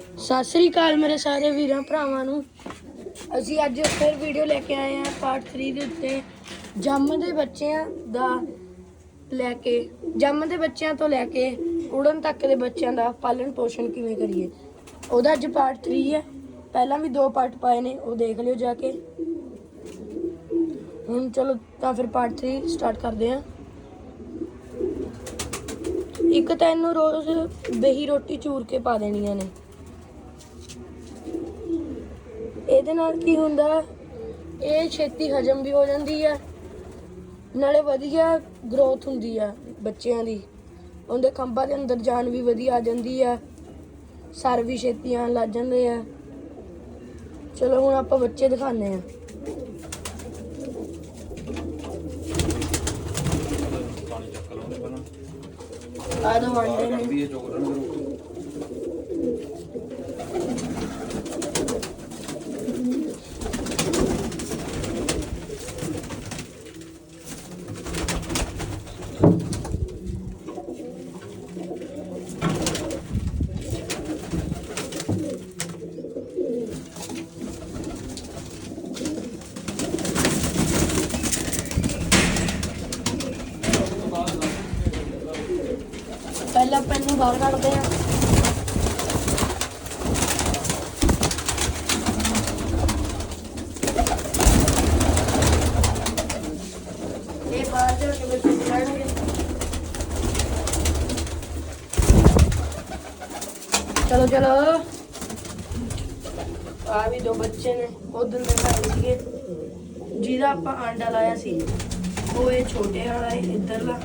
ਸਤਿ ਸ੍ਰੀ ਅਕਾਲ ਮੇਰੇ ਸਾਰੇ ਵੀਰਾਂ, ਭਰਾਵਾਂ ਨੂੰ। ਅਸੀਂ ਅੱਜ ਫਿਰ ਵੀਡੀਓ ਲੈ ਕੇ ਆਏ ਹਾਂ ਪਾਰਟ 3 ਦੇ ਉੱਤੇ। ਜੰਮ ਦੇ ਬੱਚਿਆਂ ਦਾ ਲੈ ਕੇ, ਜੰਮ ਦੇ ਬੱਚਿਆਂ ਤੋਂ ਲੈ ਕੇ ਉੜਨ ਤੱਕ ਦੇ ਬੱਚਿਆਂ ਦਾ ਪਾਲਣ ਪੋਸ਼ਣ ਕਿਵੇਂ ਕਰੀਏ? ਉਹਦਾ ਅੱਜ ਪਾਰਟ 3 ਹੈ। ਪਹਿਲਾਂ ਵੀ ਦੋ ਪਾਰਟ ਪਾਏ ਨੇ, ਉਹ ਦੇਖ ਲਿਓ ਜਾ ਕੇ। ਹੁਣ ਚਲੋ ਤਾਂ ਫਿਰ ਪਾਰਟ 3 ਸਟਾਰਟ ਕਰਦੇ ਹਾਂ। ਇੱਕ ਤਾਂ ਇਹਨੂੰ ਰੋਜ਼ ਬੇਹੀ ਰੋਟੀ ਚੂਰ ਕੇ ਪਾ ਦੇਣੀਆਂ ਨੇ। ਇਹਦੇ ਨਾਲ ਕੀ ਹੁੰਦਾ? ਇਹ ਛੇਤੀ ਹਜਮ ਵੀ ਹੋ ਜਾਂਦੀ ਹੈ ਨਾਲੇ ਵਧੀਆ ਗਰੋਥ ਹੁੰਦੀ ਆ ਬੱਚਿਆਂ ਦੀ। ਉਹਦੇ ਖੰਭਾਂ ਦੇ ਅੰਦਰ ਜਾਨ ਵੀ ਵਧੀਆ ਆ ਜਾਂਦੀ ਆ। ਸਰ ਵੀ ਛੇਤੀ ਆਉਣ ਲੱਗ ਜਾਂਦੇ ਆ। ਚਲੋ ਹੁਣ ਆਪਾਂ ਬੱਚੇ ਦਿਖਾਉਂਦੇ ਆ। ਪਾਣੀ ਚੱਕ ਲਾਉਂਦੇ ਪਹਿਲਾਂ। ਆ ਦੋ ਆਂਡੇ ਨੇ ਕੱਢਦੀ ਹੈ ਚੋਕ ਲੈਣਗੇ ਰੋਟੀ ਪਹਿਲਾਂ ਆਪਾਂ ਇਹਨੂੰ ਬਾਹਰ ਕੱਢਦੇ ਆ ਇਹ ਬਾਹਰ ਜਾ ਕੇ ਬੱਚੇ ਚੜਨਗੇ ਚਲੋ। ਆ ਵੀ ਦੋ ਬੱਚੇ ਨੇ ਉਦੋਂ ਦੇ ਘਰ ਸੀਗੇ। ਜਿਹਦਾ ਆਪਾਂ ਆਂਡਾ ਲਾਇਆ ਸੀ, ਉਹ ਇਹ ਛੋਟੇ ਵਾਲਾ ਹੈ, ਇੱਧਰਲਾ।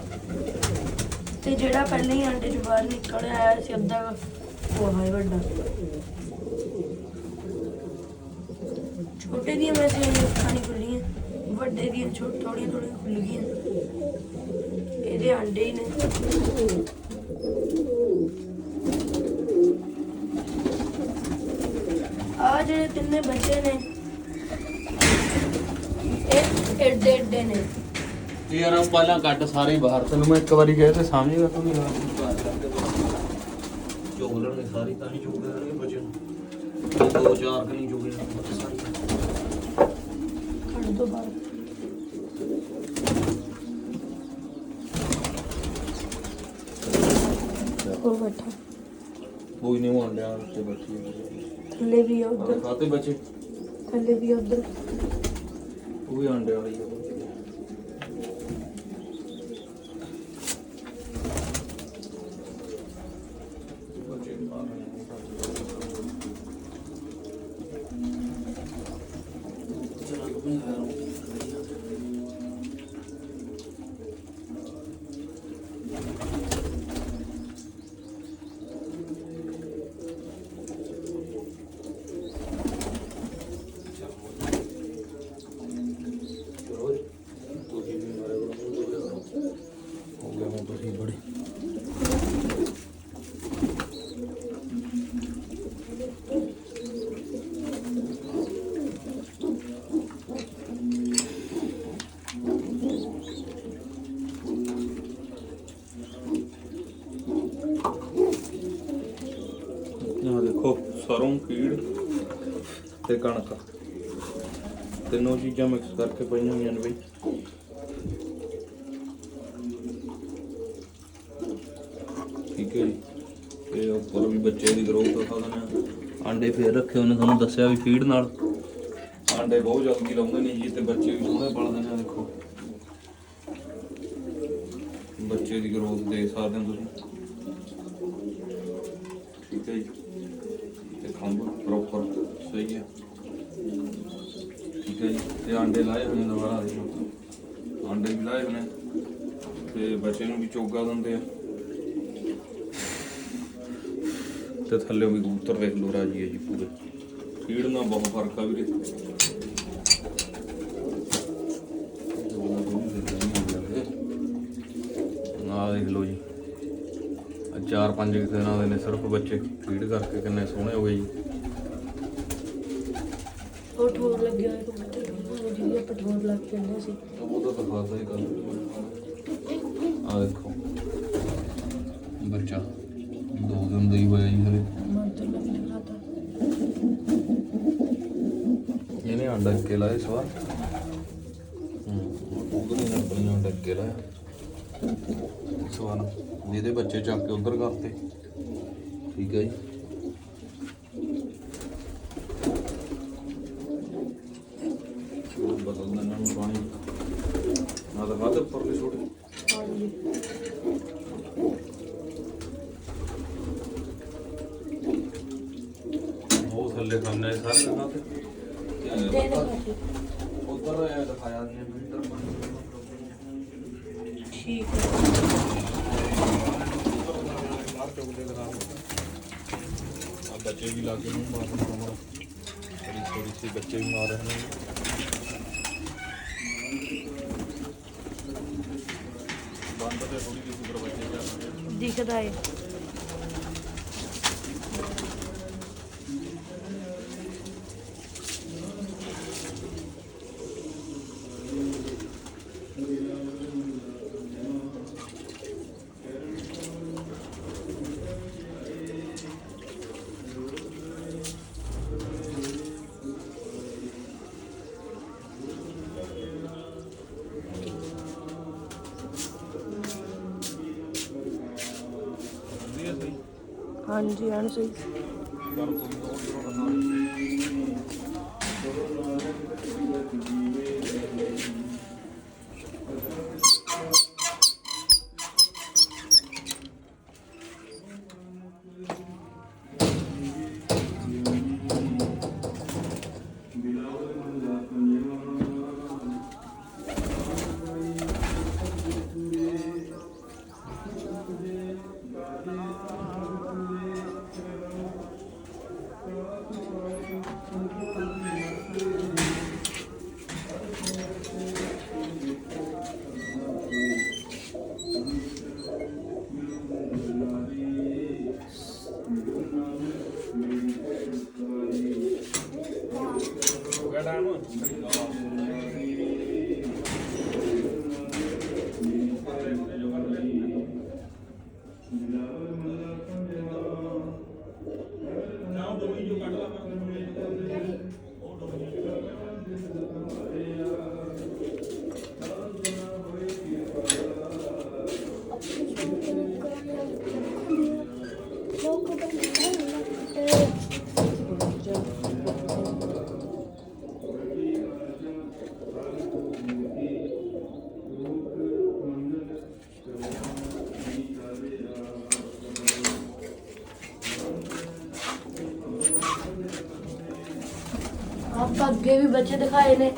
ਤੇ ਜਿਹੜਾ ਪਹਿਲਾਂ ਹੀ ਆਂਡੇ ਚੋਂ ਬਾਹਰ ਨਿਕਲ ਆਇਆ ਸੀ, ਅੱਧਾ ਉਹ ਹੈ ਵੱਡਾ। ਛੋਟੇ ਦੀਆਂ ਵੈਸੇ ਅੱਖਾਂ ਨਹੀਂ ਖੁੱਲੀਆਂ ਵੱਡੇ ਦੀਆਂ ਛੋਟੀਆਂ ਥੋੜੀਆਂ ਥੋੜੀਆਂ ਖੁੱਲ ਗਈਆਂ। ਇਹਦੇ ਆਂਡੇ ਹੀ ਨੇ ਆ ਜਿਹੜੇ ਤਿੰਨੇ ਬੱਚੇ ਨੇ? ਇਹ ਏਡੇ ਏਡੇ ਨੇ। ਇਹ ਯਾਰ ਉਹ ਪਹਿਲਾਂ ਕੱਟ ਸਾਰੇ ਹੀ ਬਾਹਰ। ਤੈਨੂੰ ਮੈਂ ਇੱਕ ਵਾਰੀ ਕਹੇ ਤੇ ਸਮਝੇਗਾ ਤੂੰ ਨਹੀਂ ਚੋਕ ਲੈਣਗੇ ਸਾਰੀ ਤਾਂ ਹੀ ਚੋਕ ਲੈਣਗੇ ਬੱਚੇ ਨੂੰ। ਦੋ ਚਾਰ ਕਨੀ ਚੋਕ ਲੈਣਗੇ ਸਾਰੀ। ਕੱਢ ਦੋ ਬਾਹਰ। ਉਹ ਬੈਠਾ। ਕੋਈ ਨਹੀਂ ਮੰਨ ਲਿਆ ਉੱਤੇ ਬੈਠੀ ਹੈ ਥੱਲੇ ਵੀ ਆ ਉਧਰ। ਖਾਤੇ ਬੱਚੇ? ਥੱਲੇ ਵੀ ਆ ਉਧਰ। ਉਹ ਵੀ ਅੰਡੇ ਵਾਲੀ ਹੈ ਬੱਚੇ ਬਾਹਰ ਨੇ ਚਲਾ ਕੋਈ ਨਹੀਂ ਚਲੋ ਜੀ ਤੁਸੀਂ ਵੀ ਮਾਰੇ ਹੋ ਗਿਆ ਹੁਣ ਤੁਸੀਂ ਬੜੇ ਆਹ ਦੇਖੋ ਸਰੋਂ ਕੀੜ ਤੇ ਕਣਕ। ਤਿੰਨੋਂ ਚੀਜ਼ਾਂ ਮਿਕਸ ਕਰਕੇ ਪਈਆਂ ਹੋਈਆਂ ਨੇ ਬਈ। ਠੀਕ ਹੈ ਜੀ। ਤੇ ਉੱਪਰ ਵੀ ਬੱਚੇ ਦੀ ਗਰੋਥ ਦਿਖਾ ਦਿੰਦੇ ਆ ਆਂਡੇ ਫੇਰ ਰੱਖੇ ਉਹਨੇ ਤੁਹਾਨੂੰ ਦੱਸਿਆ ਵੀ ਫੀਡ ਨਾਲ। ਆਂਡੇ ਬਹੁਤ ਜਲਦੀ ਲਾਉਂਦੇ ਨੇ ਜੀ, ਤੇ ਬੱਚੇ ਵੀ ਸੋਹਣੇ ਪਲਦੇ ਨੇ, ਦੇਖੋ। ਬੱਚੇ ਦੀ ਗਰੋਥ ਦੇਖ ਸਕਦੇ ਹੋ ਤੁਸੀਂ। ਠੀਕ ਹੈ ਜੀ। ਖੰਭ ਪ੍ਰੋਪਰ ਸਹੀ ਹੈ। ਠੀਕ ਹੈ ਜੀ। ਤੇ ਆਂਡੇ ਲਾਏ ਹੋਏ ਨੇ ਦੁਬਾਰਾ ਦੇਖੋ। ਆਂਡੇ ਵੀ ਲਾਏ ਹੋਏ ਨੇ। ਤੇ ਬੱਚੇ ਨੂੰ ਵੀ ਚੋਗਾ ਦਿੰਦੇ ਆ। ਤੇ ਥੱਲੇ ਵੀ ਕਬੂਤਰ ਦੇਖ ਲੋ ਰਾਜੀ ਹੈ ਜੀ ਪੂਰੇ। ਫੀਡ ਨਾਲ ਬਹੁਤ ਫ਼ਰਕ ਆ ਵੀਰੇ। ਚਾਰ ਪੰਜ ਦਿਨਾਂ ਦੇ ਨੇ ਸਿਰਫ ਬੱਚੇ ਫੀਡ ਕਰਕੇ ਕਿੰਨੇ ਸੋਹਣੇ ਹੋ ਗਏ ਜੀ। ਉਹ ਠੋਰ ਲੱਗਿਆ ਹੋਇਆ ਕਬੂਤਰ ਉਹ ਜਿਹਨੂੰ ਆਪਾਂ ਠੋਰ ਲੱਗ ਸੀ। ਉਹ ਤਾਂ ਦਿਖਾਦਾ ਹੀ ਗੱਲ ਆ ਦੇਖੋ। ਬੱਚਾ। ਦੋ ਦਿਨ ਦਾ ਹੀ ਹੋਇਆ ਜੀ ਹਲੇ। ਇਹਨੇ ਅੰਡਾ ਕੇ ਲਾਇਆ ਇਸ ਜਿਹਦੇ ਬੱਚੇ ਚੱਕ ਕੇ ਉਧਰ ਕਰਤੇ ਠੀਕ ਹੈ ਜੀ। ਉਹ ਬਦਲ ਦਿੰਦਾ ਨੂੰ ਪਾਣੀ। ਨਾ ਤਾਂ ਵੱਧ ਛੋਟੇ। ਉਹ ਥੱਲੇ ਖਾਣੇ ਸਾਰੇ। ਉਧਰ ਦਿਖਾਇਆ ਨਹੀਂ ਠੀਕ ਹੈ। ਆ ਬੱਚੇ ਵੀ ਲਾ ਕੇ ਨੂੰ ਮਾਰ ਮਾਰ ਮਾਰ ਥੋੜੀ ਥੋੜੀ ਸੀ ਬੱਚੇ ਵੀ ਮਾਰ ਰਹੇ ਨੇ। ਬੰਦ ਤੇ ਥੋੜੀ ਜਿਹੀ ਸੁਪਰ ਬੱਚੇ ਚੱਲ ਰਹੇ ਨੇ। ਦਿਖਦਾ ਹੈ ਹਾਂਜੀ ਹਾਂ ਸਹੀ ਅੱਗੇ ਵੀ ਬੱਚੇ ਦਿਖਾਏ ਨੇ।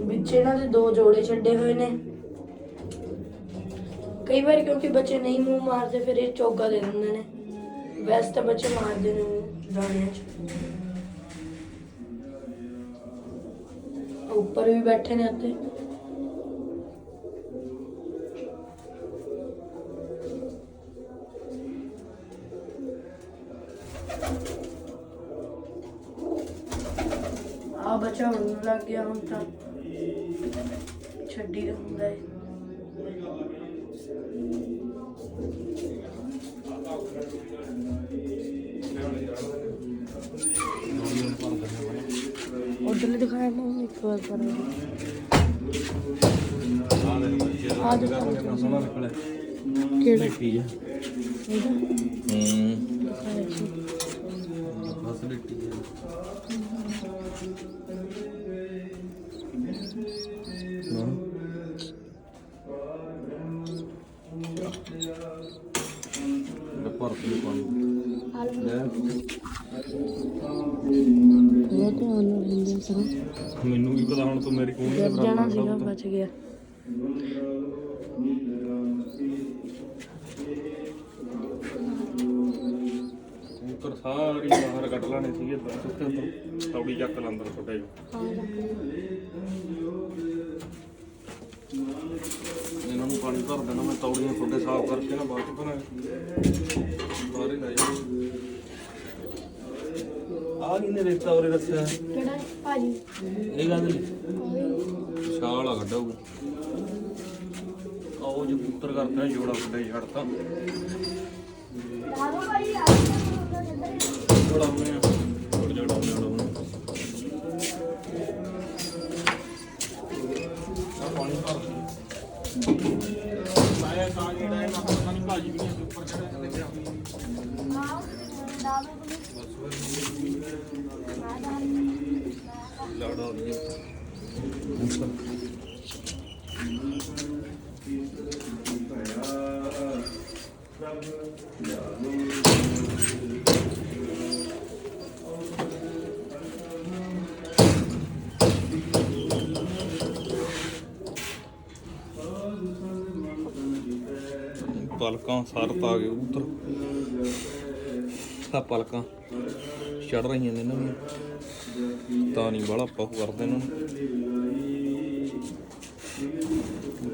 ਵਿੱਚ ਇਹਨਾਂ ਦੇ ਦੋ ਜੋੜੇ ਛੱਡੇ ਹੋਏ ਨੇ। ਕਈ ਵਾਰ ਕਿਉਂਕਿ ਬੱਚੇ ਨਹੀਂ ਮੂੰਹ ਮਾਰਦੇ, ਫਿਰ ਇਹ ਚੋਗਾ ਦੇ ਦਿੰਦੇ ਨੇ। ਵੈਸੇ ਤਾਂ ਬੱਚੇ ਮਾਰਦੇ ਨੇ ਮੂੰਹ ਦਾਣਿਆਂ 'ਚ। ਉੱਪਰ ਵੀ ਬੈਠੇ ਨੇ ਉੱਤੇ ਆ ਬੱਚਾ ਹੁਣ ਲੱਗ ਗਿਆ ਹੁਣ ਤਾਂ। ਛੱਡੀ ਦਾ ਹੁੰਦਾ ਹੈ ਉਧਰਲੇ ਦਿਖਾਇਆ ਮੈਂ ਇੱਕ ਵਾਰ ਪਰ ਆ ਦੇ ਬੱਚੇ ਦਾ ਆ। ਦੇ ਕਿੰਨਾ ਸੋਹਣਾ ਨਿਕਲਿਆ ਕਿਹੜਾ ਠੀਕ ਹੈ ਇਹ ਤੇ ਉਹਨੂੰ ਲੈਂਦੇ ਸਾਂ ਮੈਨੂੰ ਵੀ ਪਤਾ ਹੁਣ ਤੂੰ ਮੇਰੀ ਕੂਣੀ ਜਦ ਜਾਣਾ ਸੀਗਾ ਬਚ ਗਿਆ ਉੱਤਰ ਸਾਰੀ ਬਾਹਰ ਕੱਢ ਲਾਣੇ ਸੀ ਇੱਧਰ ਸੁੱਤੇ ਉੱਧਰ। ਤੌੜੀ ਚੱਕ ਲਾ ਅੰਦਰ ਛੋਟੇ ਇਹਨਾਂ ਨੂੰ ਪਾਣੀ ਭਰ ਦੇਣਾ ਮੈਂ ਤੌੜੀਆਂ ਛੋਟੇ ਸਾਫ਼ ਕਰਕੇ ਨਾ ਬਾਅਦ ਚ ਭਰਾਂ ਬਾਹਰ ਹੀ ਲੈ ਜਾ ਆ ਕਿਨੇ ਰੇਤਾ ਉਰੇ ਰੱਖਿਆ? ਕਿਹੜਾ? ਭਾਜੀ। ਇਹ ਗੱਲ ਲਈ? ਛਾਲ ਆ ਕੱਢਾਊਗਾ ਉਹ ਜੋ ਕਬੂਤਰ ਕਰਦੇ ਨੇ ਜੋੜਾ ਫੁੱਟੇ ਛੱਡਤਾ ਜੋੜਾ ਉਹਨੇ ਪਲਕਾਂ ਸਰਤ ਆ ਗਏ ਉਧਰ। ਆ ਪਲਕਾਂ ਚੜ ਰਹੀਆਂ ਨੇ ਇਹਨਾਂ ਦੀਆਂ। ਤਾਂ ਨਹੀਂ ਬਾਹਲਾ ਪਹੁ ਕਰਦੇ ਇਹਨਾਂ ਨੂੰ।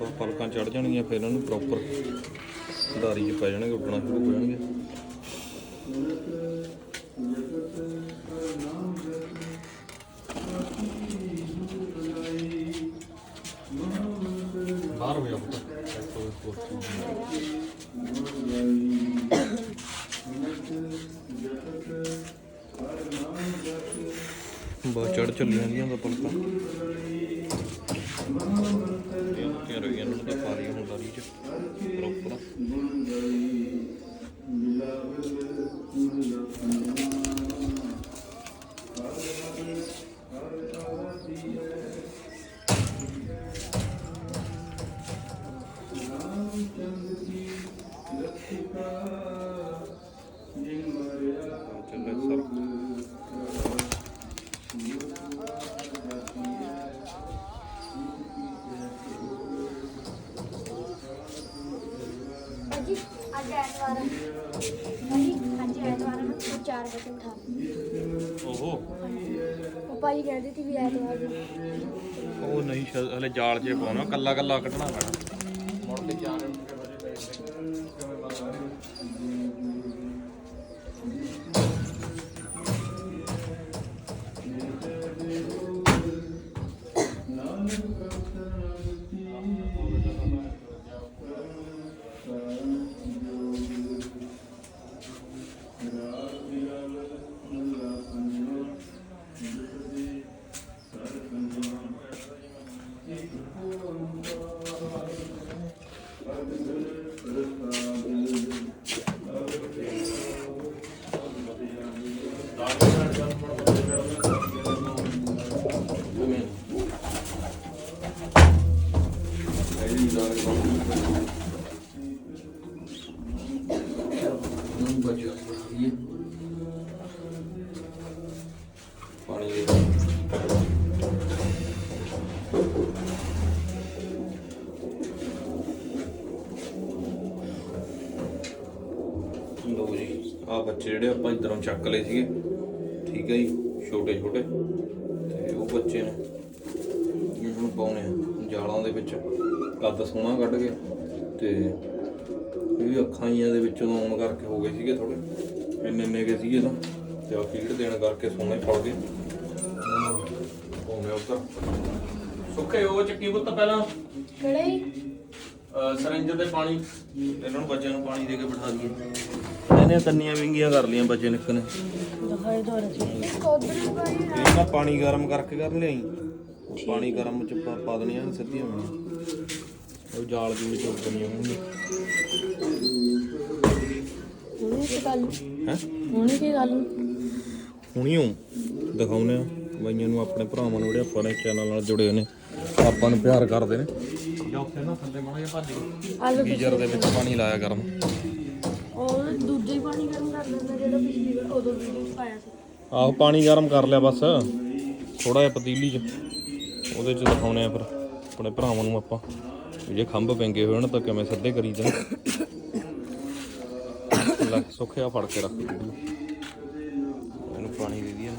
ਬਸ ਪਲਕਾਂ ਚੜ ਜਾਣਗੀਆਂ, ਫਿਰ ਇਹਨਾਂ ਨੂੰ ਪ੍ਰੋਪਰ ਦਾਰੀ 'ਚ ਪੈ ਜਾਣਗੇ, ਉੱਡਣਾ ਸ਼ੁਰੂ ਹੋ ਜਾਣਗੇ। ਬਾਹਰ ਹੋ ਜਾ ਬਹੁਤ ਚੜ ਚੱਲੀ ਜਾਂਦੀਆਂ ਦਾ ਪਲਕਾਂ ਇਹ ਕਿ ਇਹਨਾਂ ਨੂੰ ਤਾਂ ਪਾ ਰਹੀ ਹੁਣ ਚ। ਪ੍ਰੋਪਰ। ਚੱਲੇ ਸਰ ਭਾਜੀ ਅੱਜ ਐਤਵਾਰ ਹੈ। ਭਾਜੀ ਅੱਜ ਐਤਵਾਰ ਹੈ ਨਾ ਤੂੰ 4 ਵਜੇ ਉਠਾ। ਓਹੋ। ਉਹ ਭਾਜੀ ਕਹਿੰਦੇ ਸੀ ਵੀ ਐਤਵਾਰ ਨੂੰ। ਉਹ ਨਹੀਂ ਸ਼ਾਇਦ ਹਲੇ ਜਾਲ 'ਚ ਪਾਉਣਾ ਕੱਲਾ ਕੱਲਾ ਕੱਢਣਾ ਪੈਣਾ। ਪਾਣੀ ਦੇ ਜੀ ਆ ਬੱਚੇ ਜਿਹੜੇ ਆਪਾਂ ਇਧਰੋਂ ਚੱਕ ਲਏ ਸੀਗੇ ਠੀਕ ਹੈ ਜੀ ਛੋਟੇ ਛੋਟੇ ਤੇ ਉਹ ਬੱਚੇ ਨੇ ਇਹ ਹੁਣ ਪਾਉਣੇ ਆ ਜਾਲਾਂ ਦੇ ਵਿੱਚ ਕੱਦ ਸੋਹਣਾ ਕੱਢ ਕੇ ਤੇ ਇਹ ਵੀ ਅੱਖਾਂ ਜੀਆਂ ਦੇ ਵਿੱਚੋਂ ਆਉਣ ਕਰਕੇ ਹੋ ਗਏ ਸੀਗੇ ਥੋੜੇ ਇੰਨੇ ਇੰਨੇ ਕੇ ਸੀਗੇ ਤਾਂ। ਤੇ ਆ ਫੀਡ ਦੇਣ ਕਰਕੇ ਸੋਹਣੇ ਫੜ ਗਏ। ਪਾਉਣੇ ਉੱਤਰ ਸੁੱਕੇ ਉਹ ਚੱਕੀ ਪੁੱਤ ਪਹਿਲਾਂ। ਕਿਹੜੇ? ਸਿਰਿੰਜ ਤੇ ਪਾਣੀ। ਇਹਨਾਂ ਨੂੰ ਬੱਚਿਆਂ ਨੂੰ ਪਾਣੀ ਦੇ ਕੇ ਬਿਠਾ ਦਈਏ। ਇਹਨੇ ਕੰਨੀਆਂ ਵਿੰਗੀਆਂ ਕਰ ਲੀਆਂ ਬੱਚੇ ਨੇ। ਇੱਕ ਨੇ ਦਿਖਾਈ ਦੋ ਨਾ ਪਾਣੀ ਗਰਮ ਕਰਕੇ ਕਰ ਲਿਆਈ। ਪਾਣੀ ਗਰਮ ਚ ਪਾ- ਦੇਣੀਆਂ ਨੇ ਸਿੱਧੀਆਂ ਹੋਣੀਆਂ। ਉਹ ਜਾਲ ਦੀ ਵਿੱਚ ਉੱਪਰਨੀਆਂ ਹੋਣਗੀਆਂ ਹੁਣੀ ਕੀ ਗੱਲ ਹੈ? ਹੁਣੀ ਕੀ ਗੱਲ ਹੁਣੀਓ ਦਿਖਾਉਨੇ ਆ। ਬਾਈਆਂ ਨੂੰ ਆਪਣੇ ਭਰਾਵਾਂ ਨੂੰ ਜਿਹੜੇ ਆਪਾਂ ਨੇ ਚੈਨਲ ਨਾਲ ਜੁੜੇ ਹੋਏ ਨੇ ਆਪਾਂ ਨੂੰ ਪਿਆਰ ਕਰਦੇ ਨੇ। ਜਾਂ ਉੱਥੇ ਨਾ ਥੱਲੇ ਮਾੜਾ ਜਿਹਾ ਭੱਜ। ਗਏ ਆਲੂ ਗੀਜ਼ਰ ਦੇ ਵਿੱਚ ਪਾਣੀ ਲਾਇਆ ਗਰਮ। ਉਹ ਦੂਜੇ ਹੀ ਪਾਣੀ ਗਰਮ ਕਰ ਲੈਂਦਾ ਜਿਹੜਾ ਪਿਛਲੀ ਵਾਰ ਉਦੋਂ ਵੀਡੀਓ 'ਚ ਪਾਇਆ ਸੀ। ਆਹੋ ਪਾਣੀ ਗਰਮ ਕਰ ਲਿਆ ਬਸ। ਥੋੜਾ ਜਿਹਾ ਪਤੀਲੀ 'ਚ। ਉਹਦੇ 'ਚ ਦਿਖਾਉਣੇ ਆ ਫਿਰ ਆਪਣੇ ਭਰਾਵਾਂ ਨੂੰ ਆਪਾਂ। ਜੇ ਖੰਭ ਪੈਂਗੇ ਹੋਣ ਤਾਂ ਕਿਵੇਂ ਸਿੱਧੇ ਕਰੀ ਜਾਣ? ਲੱਖ ਸੁੱਖਿਆ ਫੜ ਕੇ ਰੱਖ। ਇਹਨੂੰ ਪਾਣੀ ਦੇ ਦਈਏ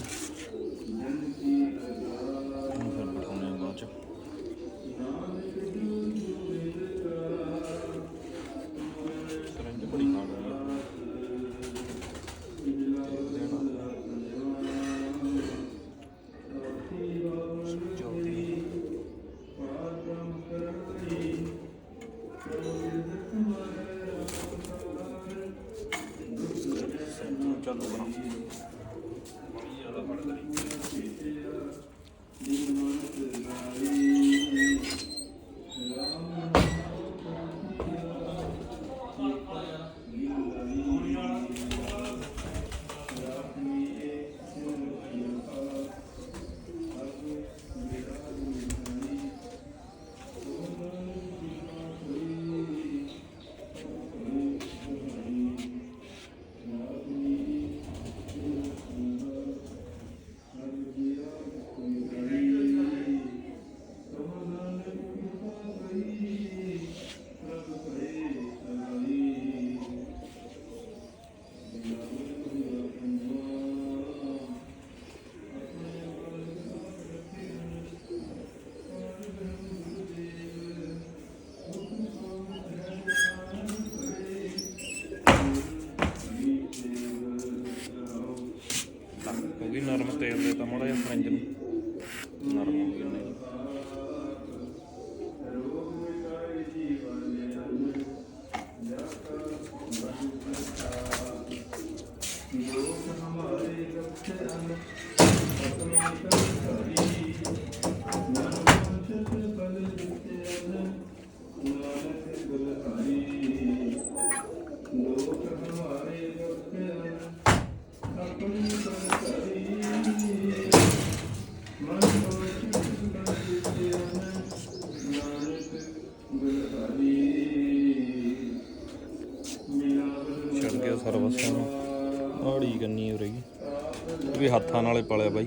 ਇਹ ਵੀ ਨਾਲੇ ਪਾਲਿਆ ਬਾਈ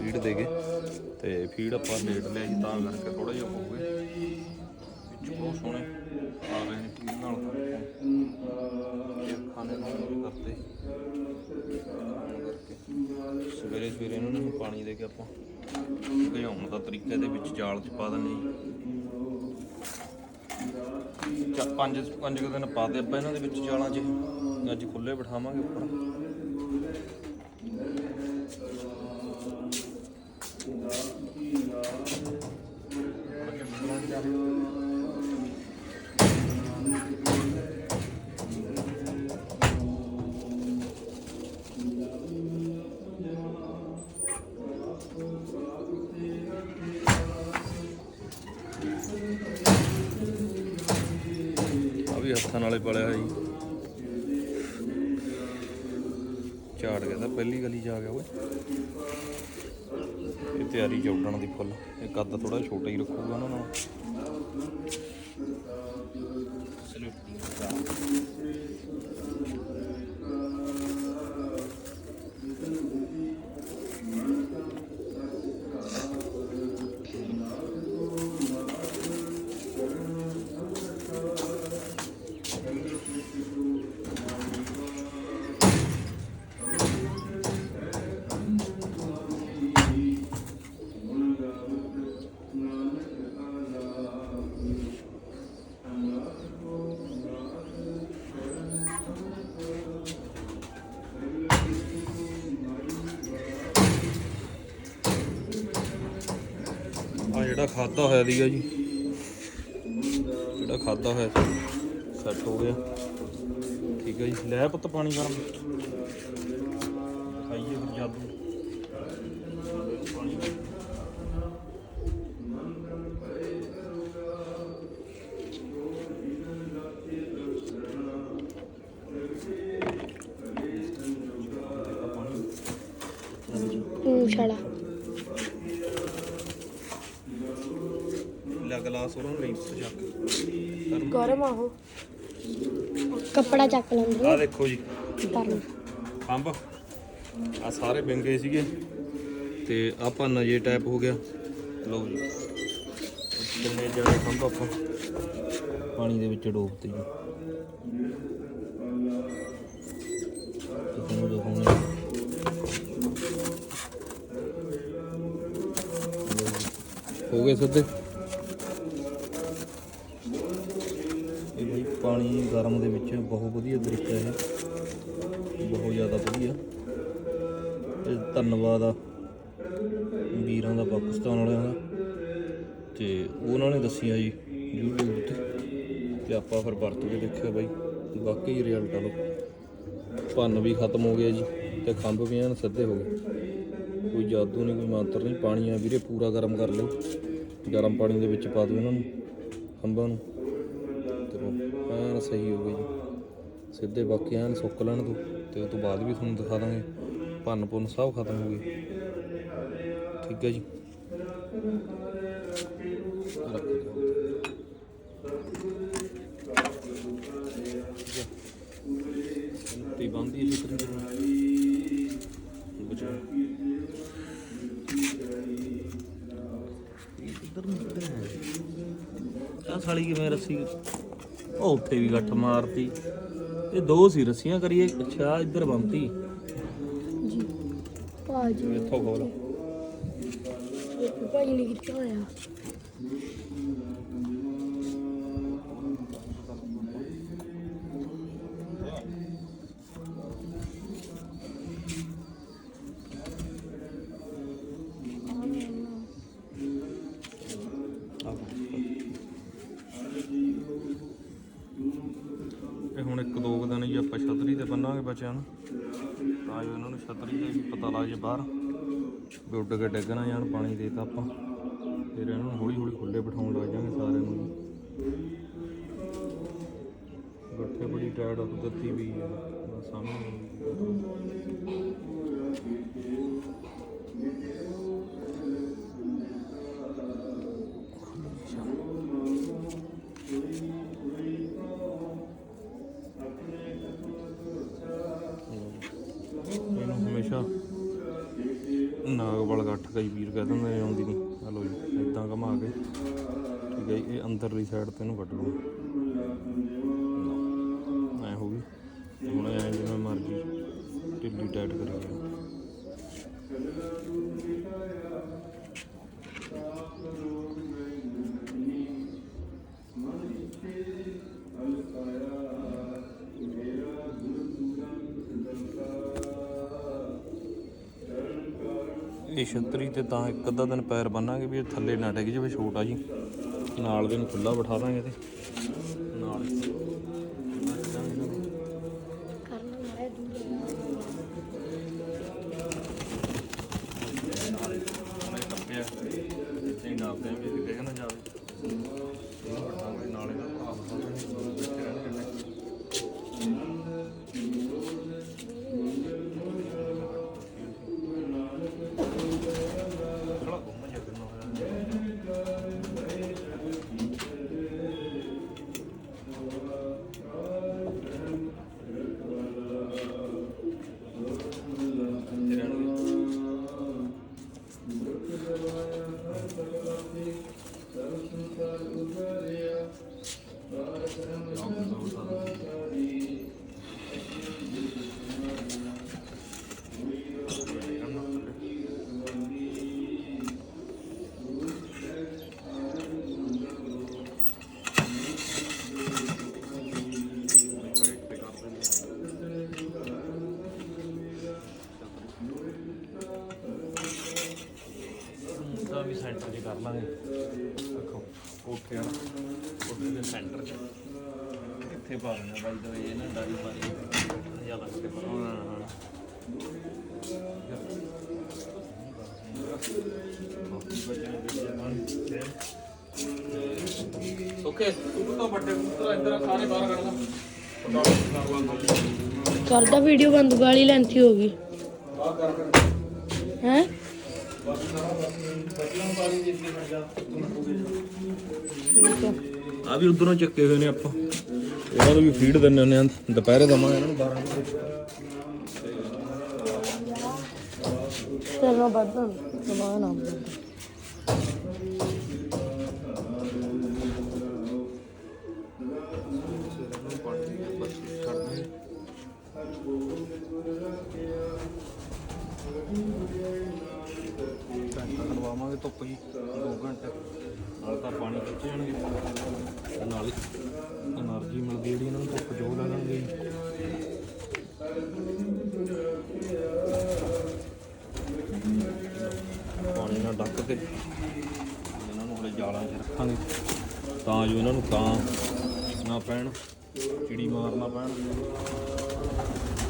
ਫੀਡ ਦੇ ਕੇ। ਤੇ ਫੀਡ ਆਪਾਂ ਲੇਟ ਲਿਆ ਜੀ ਤਾਂ ਕਰਕੇ ਥੋੜਾ ਜਿਹਾ ਹੋ ਗਏ ਵਿੱਚ ਬਹੁਤ ਸੋਹਣੇ ਆ ਗਏ ਨੇ ਫੀਡ ਨਾਲ। ਇਹ ਅੱਖਾਂ ਨਾਲ ਵੀ ਕਰਤੇ ਸਵੇਰੇ ਸਵੇਰੇ ਇਹਨਾਂ ਨੂੰ ਪਾਣੀ ਦੇ ਕੇ ਆਪਾਂ ਭਜਾਉਣ ਦਾ ਤਰੀਕਾ ਇਹਦੇ ਵਿੱਚ ਜਾਲ 'ਚ ਪਾ ਦਿੰਦੇ ਜੀ। ਪੰਜ ਪੰਜ ਕੁ ਦਿਨ ਪਾ ਦੇ ਆਪਾਂ ਇਹਨਾਂ ਦੇ ਵਿੱਚ ਜਾਲਾਂ 'ਚ। ਅੱਜ ਖੁੱਲੇ ਬਿਠਾਵਾਂਗੇ ਉੱਪਰ। ਵੀ ਹੱਥਾਂ ਨਾਲੇ ਪਲਿਆ ਹੋਇਆ ਜੀ ਝਾੜ ਗਿਆ ਤਾਂ ਪਹਿਲੀ ਗਲੀ ਜਾ ਗਿਆ ਓਏ। ਤਿਆਰੀ ਚ ਉੱਡਣ ਦੀ ਫੁੱਲ। ਇਹ ਕੱਦ ਥੋੜਾ ਛੋਟਾ ਹੀ ਰੱਖੂਗਾ ਉਹਨਾਂ ਨਾਲ ਆ ਖਾਦਾ ਹੋਇਆ ਦੀਗਾ ਜੀ। ਜਿਹੜਾ ਖਾਦਾ ਹੋਇਆ ਸੈੱਟ ਹੋ ਗਿਆ। ਠੀਕ ਹੈ ਜੀ। ਲੈ ਪੁੱਤ ਪਾਣੀ ਗਰਮ ਖਾਈਏ ਫਿਰ ਜਾਦੂ ਪਾਣੀ ਹੂੰ ਛਾਲਾ ਲੈ ਗਲਾਸ ਉਹਨਾਂ ਨੂੰ ਲਈ ਚੱਕ ਗਰਮ ਆਹੋ ਕੱਪੜਾ ਚੱਕ ਲੈਂਦੇ ਆ ਦੇਖੋ ਜੀ। ਕਰ ਖੰਭ। ਆ ਸਾਰੇ ਬਿੰਗੇ ਸੀਗੇ। ਤੇ ਆ ਭਾਨਾ ਜੇ ਟਾਈਪ ਹੋ ਗਿਆ। ਲਓ ਜੀ। ਕਿੰਨੇ ਜਿਹੜੇ ਖੰਭ ਆਪਾਂ। ਪਾਣੀ ਦੇ ਵਿੱਚ ਡੋਬਤੇ ਤੁਹਾਨੂੰ ਦਿਖਾਉਂਦੇ ਜੀ, ਹੋ ਗਏ ਸਿੱਧੇ ਇਹ ਬਈ ਪਾਣੀ ਗਰਮ ਦੇ ਵਿੱਚ ਬਹੁਤ ਵਧੀਆ ਤਰੀਕਾ ਹੈ ਬਹੁਤ ਜ਼ਿਆਦਾ ਵਧੀਆ। ਤੇ ਧੰਨਵਾਦ ਆ ਵੀਰਾਂ ਦਾ, ਪਾਕਿਸਤਾਨ ਵਾਲਿਆਂ ਦਾ। ਤੇ ਉਹਨਾਂ ਨੇ ਦੱਸਿਆ ਜੀ YouTube ਤੇ। ਤੇ ਆਪਾਂ ਫਿਰ ਵਰਤ ਕੇ ਦੇਖਿਆ ਬਾਈ। ਤੇ ਵਾਕਈ ਰਿਜ਼ਲਟ ਆ ਲੋ ਭੰਨ ਵੀ ਖਤਮ ਹੋ ਗਿਆ ਜੀ ਤੇ ਖੰਭ ਵੀ ਐਨ ਸਿੱਧੇ ਹੋ ਗਏ। ਕੋਈ ਜਾਦੂ ਨਹੀਂ, ਕੋਈ ਮੰਤਰ ਨਹੀਂ। ਪਾਣੀ ਆ ਵੀਰੇ, ਪੂਰਾ ਗਰਮ ਕਰ ਲਿਓ। ਗਰਮ ਪਾਣੀ ਦੇ ਵਿੱਚ ਪਾ ਦਿਓ ਇਹਨਾਂ ਨੂੰ, ਖੰਭਾਂ ਨੂੰ। ਤੇ ਐਨ ਸਹੀ ਹੋ ਗਏ ਜੀ ਸਿੱਧੇ ਬਾਕੀ ਐਨ ਸੁੱਕ ਲੈਣ ਤੋਂ, ਤੇ ਉਹ ਤੋਂ ਬਾਅਦ ਵੀ ਤੁਹਾਨੂੰ ਦਿਖਾ ਦਾਂਗੇ। ਭੰਨ ਪੁੰਨ ਸਭ ਖਤਮ ਹੋ ਗਏ। ਠੀਕ ਹੈ ਜੀ। ਰੱਖ ਤੇ ਬੰਦੀ ਹੈ ਜਿੱਤਰ ਬਚਾ। ਇੱਧਰ ਨੂੰ ਕਿੱਧਰ ਹੈ? ਆ ਸਾਲੀ ਕਿਵੇਂ ਰੱਸੀ? ਉਹ ਉੱਥੇ ਵੀ ਗੱਠ ਮਾਰਤੀ। ਇਹ ਦੋ ਸੀ ਰੱਸੀਆਂ ਕਰੀਏ ਅੱਛਾ ਇੱਧਰ ਬੰਨਤੀ। ਜੀ। ਭਾਜੀ ਇੱਥੋਂ ਖੋਲ। ਭਾਜੀ ਨੇ ਕਿੱਥੇ ਹੋਇਆ। ਬੱਚਿਆਂ ਨੂੰ। ਤਾਂ ਜੋ ਇਹਨਾਂ ਨੂੰ ਛਤਰੀ ਦਾ ਪਤਾ ਲੱਗ ਜੇ ਬਾਹਰ। ਵੀ ਉੱਡ ਕੇ ਡਿੱਗ ਨਾ ਜਾਣ, ਪਾਣੀ ਦੇ ਤਾਂ ਆਪਾਂ। ਫਿਰ ਇਹਨਾਂ ਨੂੰ ਹੌਲੀ ਹੌਲੀ ਖੁੱਲੇ ਬਿਠਾਉਣ ਲੱਗ ਜਾਾਂਗੇ ਸਾਰਿਆਂ ਨੂੰ। ਜੀ ਗੱਠੇ ਬੜੀ ਟਾਇਰ ਦਿੱਤੀ ਵੀ ਹੈ ਸਾਹਮਣੇ ਗੱਠ ਕਹਿ ਦਿੰਦੇ ਨੇ ਆਉਂਦੀ ਨਹੀਂ। ਆ ਲੋ ਜੀ ਇਦਾਂ ਘਮਾ ਕੇ। ਠੀਕ ਹੈ ਜੀ, ਇਹ ਅੰਦਰਲੀ ਸਾਈਡ ਤੇ ਇਹਨੂੰ ਕੱਢ ਲਓ ਐ ਹੋ ਗਈ ਤੇ ਹੁਣ ਐ ਜਿਵੇਂ ਮਰਜ਼ੀ ਢਿੱਲੀ ਟਾਈਟ ਕਰੀ ਜਾਓ ਇਹ ਛਤਰੀ ਤੇ ਤਾਂ ਇੱਕ ਅੱਧਾ ਦਿਨ ਪੈਰ ਬੰਨਾਂਗੇ ਵੀ ਇਹ ਥੱਲੇ ਨਾ ਡਿੱਗ ਜਾਵੇ, ਛੋਟਾ ਜੀ। ਨਾਲ ਦੇ ਨੂੰ ਖੁੱਲਾ ਬਿਠਾ ਦਾਂਗੇ ਤੇ। ਬਾਈ ਦਾ ਇਹ ਨਾ ਡਾਰੀ ਮਾਰੀ ਜ਼ਿਆਦਾ ਕਿਤੇ ਪਾਉਣਾ ਓਕੇ ਤੂੰ ਤਾਂ ਵੱਡੇ ਪੁੱਤਰ ਇੱਧਰ ਸਾਰੇ ਬਾਹਰ ਕੱਢਦਾ ਕਰਦਾ ਵੀਡੀਓ ਬੰਦ, ਗਾਲੀ ਲੈਂਥੀ ਹੋ ਗਈ। ਹੈ? ਆ ਆ ਵੀ ਉਧਰੋਂ ਚੱਕੇ ਹੋਏ ਨੇ ਆਪਾਂ। ਇਹਨਾਂ ਨੂੰ ਵੀ ਫੀਡ ਦਿੰਨੇ ਹੁੰਦੇ ਆ ਦੁਪਹਿਰੇ ਦਵਾਂਗੇ ਇਹਨਾਂ ਨੂੰ 12 ਵਜੇ। ਨਾਲ ਵੱਧ ਸਮਾਨ ਆ। ਘੰਟਾ ਲਵਾਵਾਂਗੇ ਧੁੱਪ ਜੀ 2 ਘੰਟੇ। ਨਾਲ ਤਾਂ ਪਾਣੀ ਖਿੱਚ ਜਾਣਗੇ। ਨਾਲ ਹੀ એનર્ਜੀ ਮਿਲਦੀ ਜਿਹੜੀ ਇਹਨਾਂ ਨੂੰ ਭੁੱਖ ਜੋ ਲੱਗਣਗੇ ਪਾਣੀ ਨਾਲ ਡੱਕ ਕੇ ਇਹਨਾਂ ਨੂੰ ਹਲੇ ਜਾਲਾਂ 'ਚ ਰੱਖਾਂਗੇ। ਤਾਂ ਜੋ ਇਹਨਾਂ ਨੂੰ ਤਾਂ ਨਾ ਪੈਣ, ਚਿੜੀ ਮਾਰਨਾ ਪੈਣ।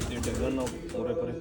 ਤੇ ਡੱਗਣ ਨਾ ਪੂਰੇ ਪਰੇ।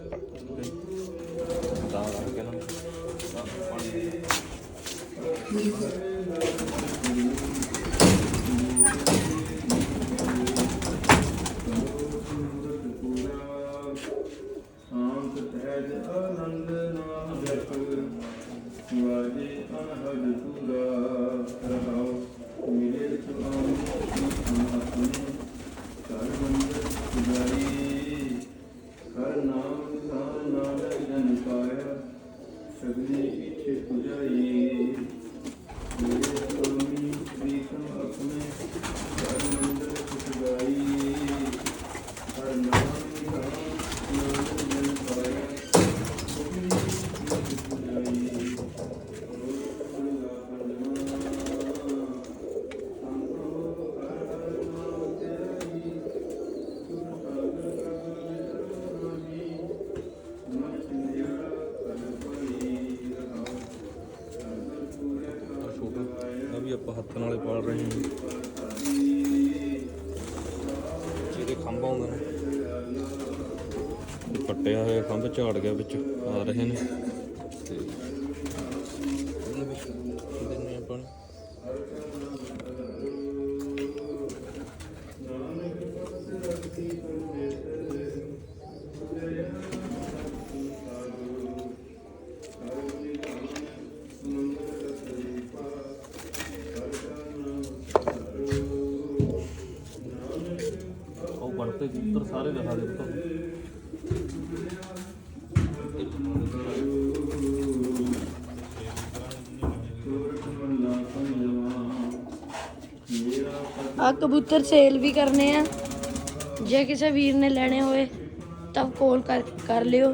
ਕਬੂਤਰ ਸਾਰੇ ਦਿਖਾ ਦੇ ਆ ਕਬੂਤਰ ਸੇਲ ਵੀ ਕਰਨੇ ਆ। ਜੇ ਕਿਸੇ ਵੀਰ ਨੇ ਲੈਣੇ ਹੋਏ, ਤਾਂ ਕੋਲ ਕਰ ਲਿਓ।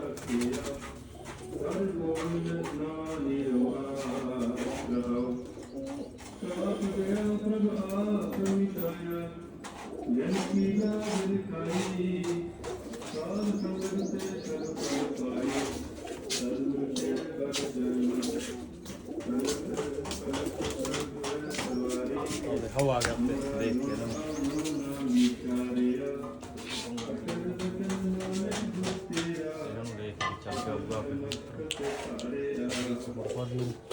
我的。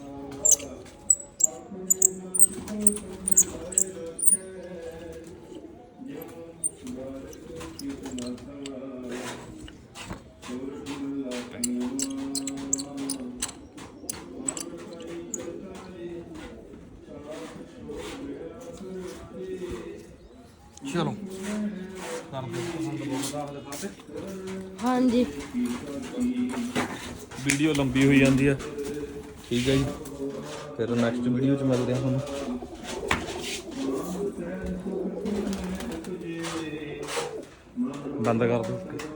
ਵੀਡੀਓ ਲੰਬੀ ਹੋਈ ਜਾਂਦੀ ਆ। ਠੀਕ ਹੈ ਜੀ। ਫਿਰ ਨੈਕਸਟ ਵੀਡੀਓ 'ਚ ਮਿਲਦੇ ਹਾਂ ਤੁਹਾਨੂੰ। ਬੰਦ ਕਰ ਦਿਓ।